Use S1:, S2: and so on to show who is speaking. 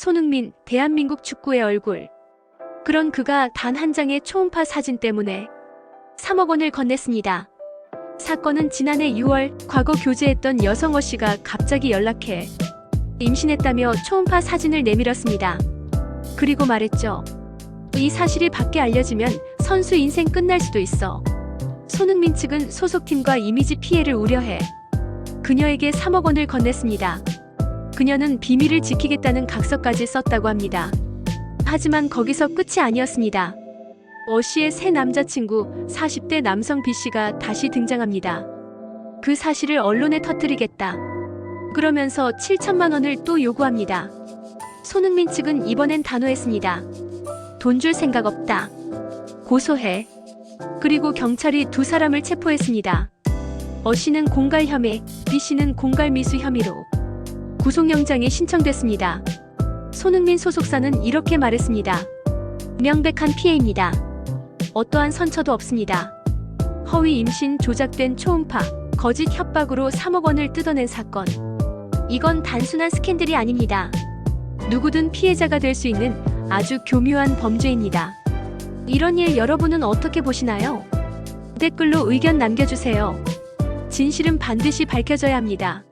S1: 손흥민, 대한민국 축구의 얼굴. 그런 그가 단 한 장의 초음파 사진 때문에 3억 원을 건넸습니다. 사건은 지난해 6월 과거 교제했던 여성 어 씨가 갑자기 연락해 임신했다며 초음파 사진을 내밀었습니다. 그리고 말했죠. 이 사실이 밖에 알려지면 선수 인생 끝날 수도 있어. 손흥민 측은 소속팀과 이미지 피해를 우려해 그녀에게 3억 원을 건넸습니다. 그녀는 비밀을 지키겠다는 각서까지 썼다고 합니다. 하지만 거기서 끝이 아니었습니다. 어 씨의 새 남자친구 40대 남성 B 씨가 다시 등장합니다. 그 사실을 언론에 터뜨리겠다. 그러면서 7천만 원을 또 요구합니다. 손흥민 측은 이번엔 단호했습니다. 돈 줄 생각 없다. 고소해. 그리고 경찰이 두 사람을 체포했습니다. 어 씨는 공갈 혐의, B 씨는 공갈 미수 혐의로 구속영장이 신청됐습니다. 손흥민 소속사는 이렇게 말했습니다. 명백한 피해입니다. 어떠한 선처도 없습니다. 허위 임신 조작된 초음파, 거짓 협박으로 3억 원을 뜯어낸 사건. 이건 단순한 스캔들이 아닙니다. 누구든 피해자가 될 수 있는 아주 교묘한 범죄입니다. 이런 일 여러분은 어떻게 보시나요? 댓글로 의견 남겨주세요. 진실은 반드시 밝혀져야 합니다.